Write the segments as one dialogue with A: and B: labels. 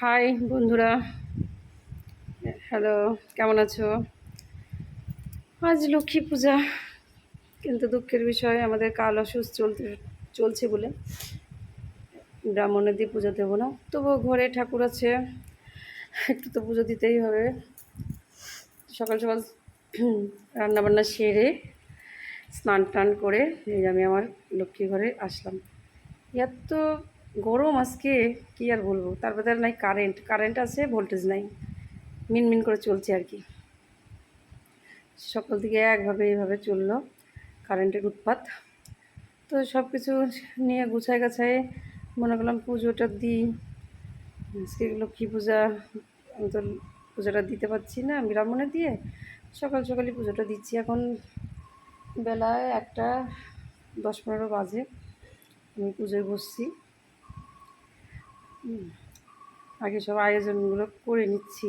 A: High বন্ধুরা। Hello কেমন আছো? আজ লক্ষ্মী পূজা, কিন্তু দুঃখের বিষয়, আমাদের কাল অসুস্থ চলতে, চলছে বলে। ব্রাহ্মণের দিয়ে পুজো দেবো না। তবুও ঘরে ঠাকুর আছে। একটু তো পুজো দিতেই হবে। সকাল সকাল রান্নাবান্না সেরে, স্নান টান করে আমি আমার লক্ষ্মী ঘরে আসলাম। এত গরম আজকে, কি আর বলব? তারপরে আর নাই কারেন্ট কারেন্ট আছে ভোল্টেজ নাই। মিনমিন করে চলছে আর কি। সকাল থেকে একভাবে এইভাবে চলল কারেন্টের উৎপাত। তো সব কিছু নিয়ে গুছায় গাছায় মনে করলাম পুজোটা দিই। আজকে লক্ষ্মী পূজা? আমি তো পুজোটা দিতে পারছি না ব্রাহ্মণে দিয়ে সকাল সকালই পুজোটা দিচ্ছি। এখন বেলায় একটা দশ পনেরো বাজে, আমি পুজোয় বসছি। আগে সব আয়োজনগুলো করে নিচ্ছি।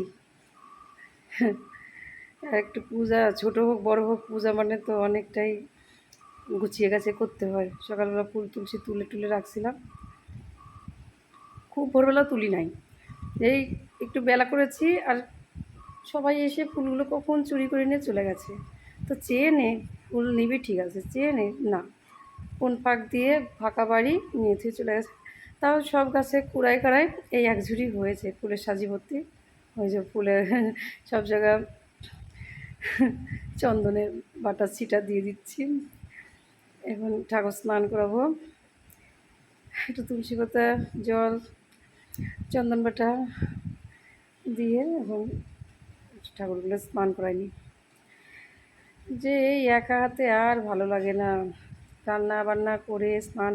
A: একটু পূজা, ছোটো হোক, বড় হোক, পূজা মানে তো অনেকটাই গুছিয়ে গেছে করতে হয়। সকালবেলা ফুল তুলসী তুলে তুলে রাখছিলাম। খুব ভোরবেলা তুলি নাই। এই একটু বেলা করেছি আর সবাই এসে ফুলগুলো কখন চুরি করে নিয়ে চলে গেছে। তো চেয়ে নে, ফুল নিবি ঠিক আছে, চেয়ে নে, না। কোন ফাঁক দিয়ে ফাঁকা বাড়ি নিয়ে চলে গেছে। তাও সব গাছে কুড়ায় কাড়ায় এই এক ঝুড়ি হয়েছে, ফুলের সাজি ভর্তি। যে ফুলের সব জায়গা চন্দনের বাটার ছিটা দিয়ে দিচ্ছি। এখন ঠাকুর স্নান করাবো। একটু তুলসী পাতা, জল, চন্দন বাটা দিয়ে এখন ঠাকুরগুলো স্নান করাইনি যে এই একা হাতে আর ভালো লাগে না। রান্না বান্না করে স্নান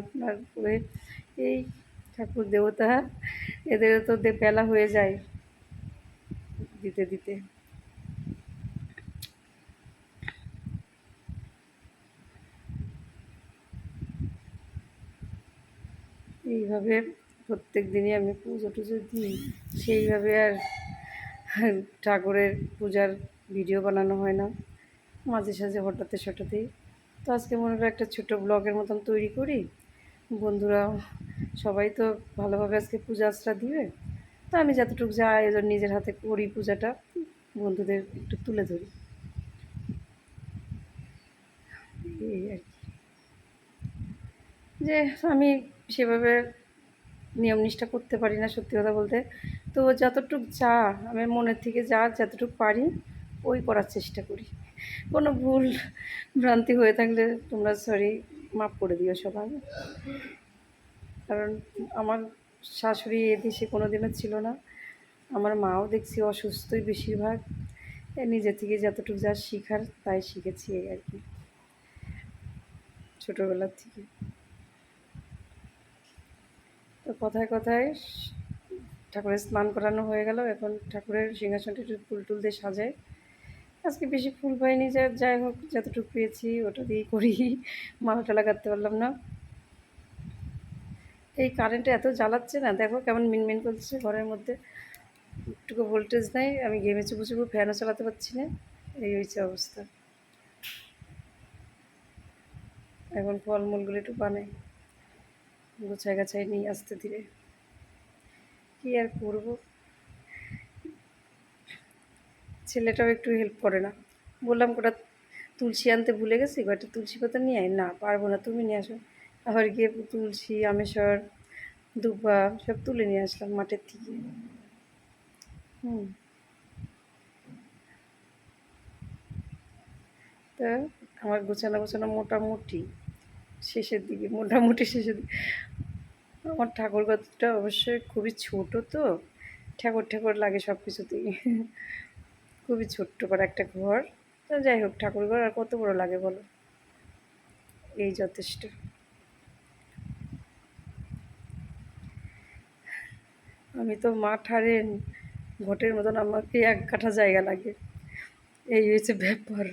A: করে এই ঠাকুর দেবতা, এদের তো বেলা হয়ে যায় দিতে দিতে। এইভাবে প্রত্যেক দিনই আমি পুজো টুজো দিই, সেইভাবে আর ঠাকুরের পূজার ভিডিও বানানো হয় না, মাঝে সাঝে হঠাৎ হঠাৎই তো আজকে মনে হয় একটা ছোটো ব্লগের মতন তৈরি করি বন্ধুরা সবাই তো ভালোভাবে আজকে পূজা আশ্রা দিবে। তো আমি যতটুকু যা আয়োজন নিজের হাতে করি পূজাটা। বন্ধুদের একটু তুলে ধরি। এই আর কি। যে আমি সেভাবে নিয়ম নিষ্ঠা করতে পারি না, সত্যি কথা বলতে। তো যতটুক যা, আমি মনের থেকে যা যতটুকু পারি, ওই করার চেষ্টা করি। কোনো ভুল ভ্রান্তি হয়ে থাকলে তোমরা সরি মাফ করে দিও সবাই। কারণ আমার শাশুড়ি এদেশে কোনো দিনও ছিল না। আমার মাও দেখছি অসুস্থই বেশিরভাগ। নিজে থেকে যতটুকু যা শিখার তাই শিখেছি এই আর কি। ছোটোবেলার থেকে। তো কথায় কথায় ঠাকুরের স্নান করানো হয়ে গেল। এখন ঠাকুরের সিংহাসনটা একটু ফুল টুল দিয়ে সাজায় আজকে বেশি ফুল পাইনি যা যাই হোক, যতটুকু পেয়েছি ওটা দিয়েই করি। মালাটা লাগাতে পারলাম না। এই কারেন্টটা এত জ্বালাচ্ছে না, দেখো কেমন মিনমিন করছে ঘরের মধ্যে। একটুকু ভোল্টেজ নেই, আমি গেমে চুপু চুপু ফ্যানও চালাতে পারছি না। এই হয়েছে অবস্থা। এখন ফলমূলগুলো একটু বানাই গোছায় গাছায় নিয়ে আসতে ধীরে। কী আর করব? ছেলেটাও একটু হেল্প করে না। বললাম কটা তুলসী আনতে ভুলে গেছি কটা তুলসী পাতা নিয়ে আয়। না, পারব না, তুমি নিয়ে আসো। আবার গিয়ে তুলসী, আমেশ্বর দুবা সব তুলে নিয়ে আসলাম মাঠের থেকে হুম। তা আমার গোছানো গোছানো মোটামুটি শেষের দিকে, মোটামুটি শেষের দিকে। আমার ঠাকুর ঘরটা অবশ্যই খুবই ছোট তো, ঠাকুর ঠাকুর লাগে সব কিছুতেই খুবই ছোট্ট করে একটা ঘর। তো যাই হোক, ঠাকুর ঘর আর কত বড় লাগে বলো? এই যথেষ্ট। আমি তো মাঠ হারেন ভোটের মতন আমাকে এক কাঠা জায়গা লাগে। এই হয়েছে ব্যাপার,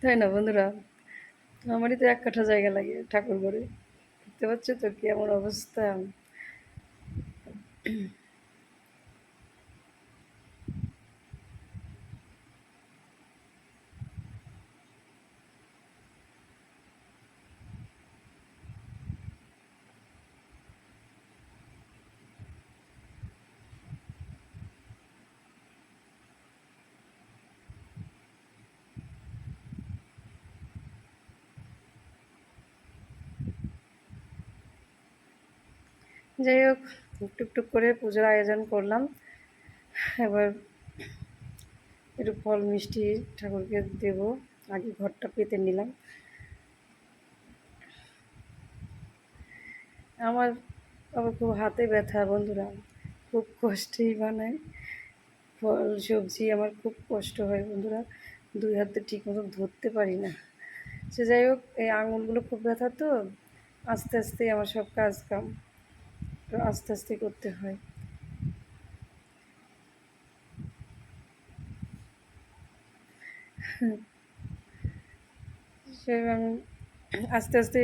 A: তাই না বন্ধুরা? আমারই তো এক কাঠা জায়গা লাগে ঠাকুর ঘরে। দেখতে পাচ্ছ তো কেমন অবস্থা? যাই হোক টুকটুক করে পুজোর আয়োজন করলাম। এবার একটু ফল মিষ্টি ঠাকুরকে দেব। আগে ঘরটা পেতে নিলাম। আমার আবার খুব হাতে ব্যথা বন্ধুরা, খুব কষ্টেই বানায় ফল, সবজি আমার খুব কষ্ট হয় বন্ধুরা, দুই হাতে ঠিক মতো ধরতে পারি না। সে যাই হোক, এই আঙুলগুলো খুব ব্যথা তো, আস্তে আস্তে আমার সব কাজ কাম তো আস্তে আস্তে করতে হয়। সে আমি আস্তে আস্তে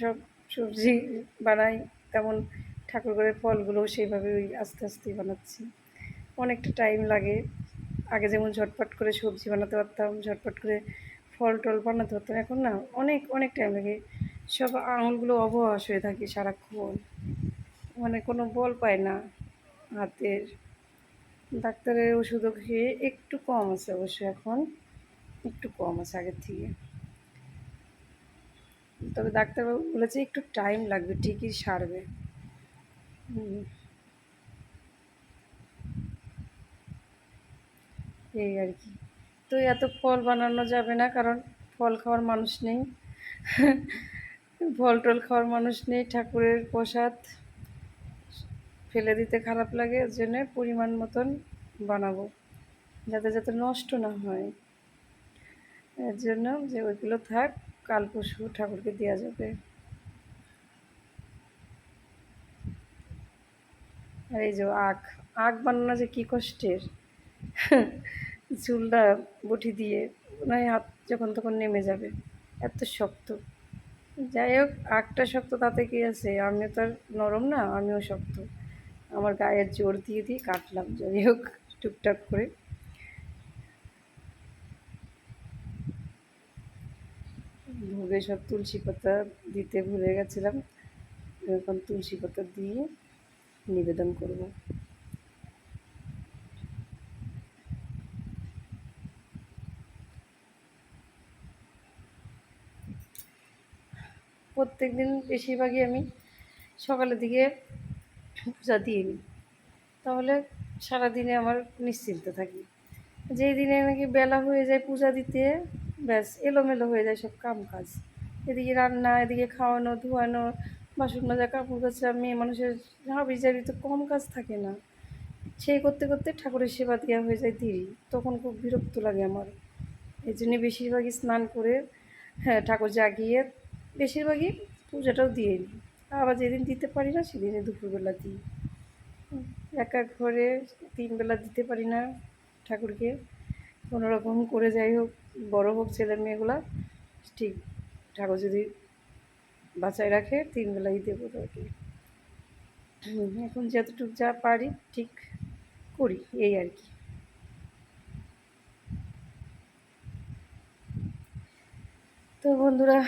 A: সব সবজি বানাই, তেমন ঠাকুর ঘরের ফলগুলোও সেইভাবে ওই আস্তে আস্তে বানাচ্ছি। অনেকটা টাইম লাগে। আগে যেমন ঝটপট করে সবজি বানাতে পারতাম, ঝটপট করে ফল টল বানাতে পারতাম। এখন না অনেক অনেক টাইম লাগে। সব আঙুলগুলো অবহাস হয়ে থাকে সারাক্ষণ। মানে কোনো বল পায় না হাতের। ডাক্তারের ওষুধও খেয়ে একটু কম আছে অবশ্য এখন, একটু কম আছে আগের থেকে। তবে ডাক্তারবাবু বলেছে একটু টাইম লাগবে, ঠিকই সারবে। এই আর কি। তো এত ফল বানানো যাবে না, কারণ ফল খাওয়ার মানুষ নেই। ফল টল খাওয়ার মানুষ নেই, ঠাকুরের প্রসাদ। ফেলে দিতে খারাপ লাগে এর জন্যে পরিমাণ মতন বানাবো, যাতে যাতে নষ্ট না হয়। এর জন্য যে ওইগুলো থাক, কাল পরশু ঠাকুরকে দেওয়া যাবে। আর এই যে আখ আখ বানানো যে কী কষ্টের। চুলটা বটি দিয়ে নয় হাত যখন তখন নেমে যাবে, এত শক্ত। যাই হোক, আখটা শক্ত তাতে কি আছে? আমিও তো আর নরম না, আমিও শক্ত। আমার গায়ের জোর দিয়ে দিয়ে কাটলাম, যাই হোক, টুকটাক করে। ভোগে সব তুলসী পাতা দিতে ভুলে গেছিলাম, এখন তুলসী পাতা দিয়ে নিবেদন করব। প্রত্যেক দিন বেশিরভাগই আমি সকালের দিকে পূজা দিয়ে নিই তাহলে সারাদিনে আমার নিশ্চিন্ত থাকি। যেই দিনে নাকি বেলা হয়ে যায় পূজা দিতে, ব্যাস এলোমেলো হয়ে যায় সব কাম কাজ এদিকে রান্না, এদিকে খাওয়ানো, ধোয়ানো বাসন মাজা কাপড় কাচা মেয়ে মানুষের হাবি জাবি তো কম কাজ থাকে না। সেই করতে করতে ঠাকুরের সেবা দেওয়া হয়ে যায় দেরি। তখন খুব বিরক্ত লাগে আমার। এই জন্যে বেশিরভাগই স্নান করে হ্যাঁ ঠাকুর জাগিয়ে বেশিরভাগই পূজাটাও দিয়ে নিই আবার যেদিন দিতে পারি না সেদিনে দুপুরবেলা দিই। এক এক ঘরে তিন বেলা দিতে পারি না ঠাকুরকে। কোনো রকম করে যাই হোক, বড়ো হোক ছেলে মেয়েগুলা, ঠিক ঠাকুর যদি বাঁচায় রাখে তিন বেলাই দেবো তাকে। এখন যতটুকু যা পারি, ঠিক করি, এই আর কি। তো বন্ধুরা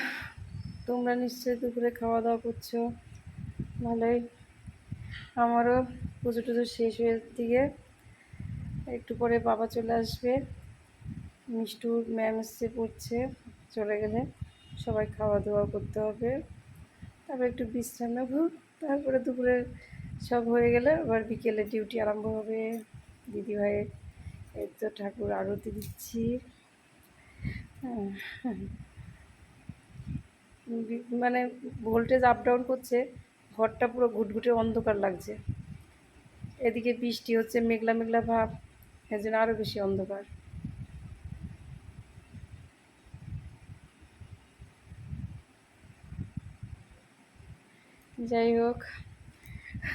A: তোমরা নিশ্চয়ই দুপুরে খাওয়া দাওয়া করছ। ভালোই। আমারও পুজো টুজো শেষ হয়ে দিকে। একটু পরে বাবা চলে আসবে। মিষ্টুর ম্যাম এসে পড়ছে চলে গেলে সবাই খাওয়া দাওয়া করতে হবে। তারপর একটু বিশ্রাম নেব। তারপরে দুপুরে সব হয়ে গেলে আবার বিকেলে ডিউটি আরম্ভ হবে। দিদিভাইয়ের এই তো ঠাকুর আরতি দিচ্ছি। হ্যাঁ, মানে ভোল্টেজ আপ ডাউন করছে, ঘরটা পুরো ঘুটঘুটে অন্ধকার লাগছে। এদিকে বৃষ্টি হচ্ছে, মেঘলা মেঘলা ভাব, এর জন্য আরও বেশি অন্ধকার। যাই হোক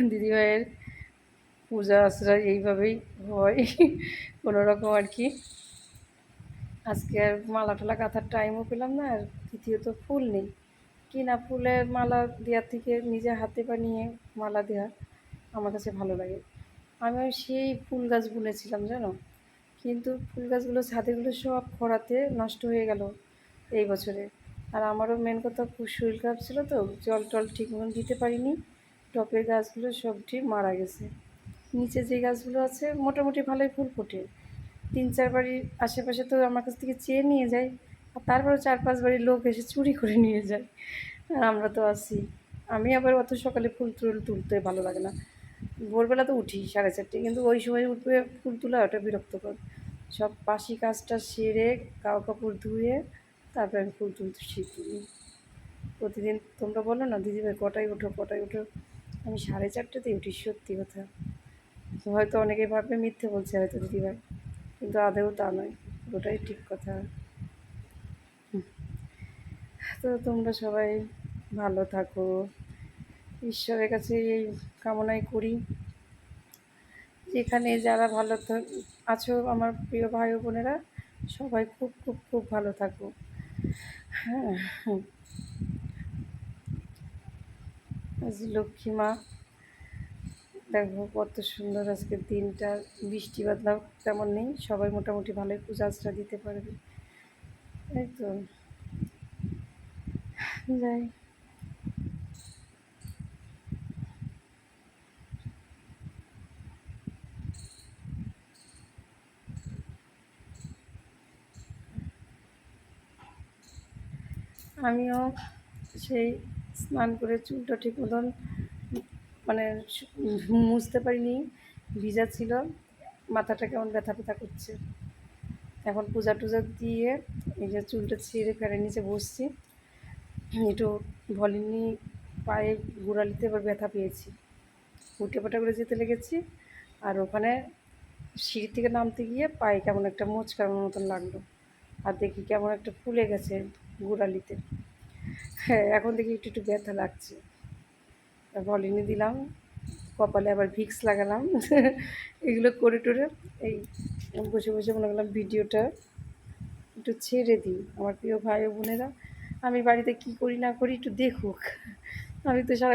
A: দিদিভাইয়ের পূজা আশ্রা এইভাবেই হয়, কোনো রকম আর কি। আজকে আর মালা টালা কাঁথার টাইমও পেলাম না, আর দ্বিতীয়ত ফুল নেই। কিনা ফুলের মালা দেওয়ার থেকে নিজে হাতে বানিয়ে মালা দেওয়া আমার কাছে ভালো লাগে। আমি সেই ফুল গাছ বুনেছিলাম, জানো? কিন্তু ফুল গাছগুলো, ছাদেগুলো সব খরাতে নষ্ট হয়ে গেল এই বছরে। আর আমারও মেন কথা খুব শরীর খারাপ ছিল তো, জল টল ঠিক মতন দিতে পারিনি। টপের গাছগুলো সবটি মারা গেছে। নিচে যে গাছগুলো আছে, মোটামুটি ভালোই ফুল ফোটে। তিন চার বাড়ির আশেপাশে তো আমার কাছ থেকে চেয়ে নিয়ে যায়। আর তারপরে চার পাঁচ বাড়ির লোক এসে চুরি করে নিয়ে যায়। আর আমরা তো আসি আমি আবার অত সকালে ফুল টুল তুলতে ভালো লাগে না। ভোরবেলা তো উঠি সাড়ে চারটে, কিন্তু ওই সময় উঠবে ফুল তোলা ওটা বিরক্তকর। সব পাশি কাজটা সেরে কাপড় কাপড় ধুয়ে তারপরে আমি ফুল তুলতে শিখি। প্রতিদিন তোমরা বলো না দিদিভাই কটায় ওঠো কটায় ওঠো? আমি সাড়ে চারটেতেই উঠি, সত্যি কথা। হয়তো অনেকে ভাববে মিথ্যে বলছে হয়তো দিদিভাই কিন্তু আদেও তা নয় ওটাই ঠিক কথা। তো তোমরা সবাই ভালো থাকো। ঈশ্বরের কাছে এই কামনাই করি। যেখানে যারা ভালো আছো আমার প্রিয় ভাই বোনেরা, সবাই খুব খুব খুব ভালো থাকো। হ্যাঁ আজ লক্ষ্মী মা, দেখো কত সুন্দর আজকের দিনটা, বৃষ্টি বাদলাও তেমন নেই, সবাই মোটামুটি ভালোই পূজা আচরা দিতে পারবে। এই তো। যাই আমিও সেই স্নান করে চুলটা ঠিক মতন মানে মুছতে পারিনি, ভিজা ছিল, মাথাটা কেমন ব্যথা ব্যথা করছে। এখন পূজা টুজা দিয়ে এই যে চুলটা ছিঁড়ে ফেলে নিচে বসছি। একটু ভলিনি পায়ে গোড়ালিতে এবার ব্যথা পেয়েছি। উঠে পাটা করে যেতে লেগেছি আর ওখানে সিঁড়ি থেকে নামতে গিয়ে পায়ে কেমন একটা মোচকার মতন লাগল। আর দেখি কেমন একটা ফুলে গেছে গোড়ালিতে। হ্যাঁ এখন দেখি একটু একটু ব্যথা লাগছে। ভলিনি দিলাম, কপালে আবার ভিক্স লাগালাম। এগুলো করে টোরে এই বসে বসে মনে করলাম ভিডিওটা একটু ছেড়ে দিই। আমার প্রিয় ভাই ও বোনেরা আমি বাড়িতে কি করি না করি একটু দেখুক। আমি তো সারা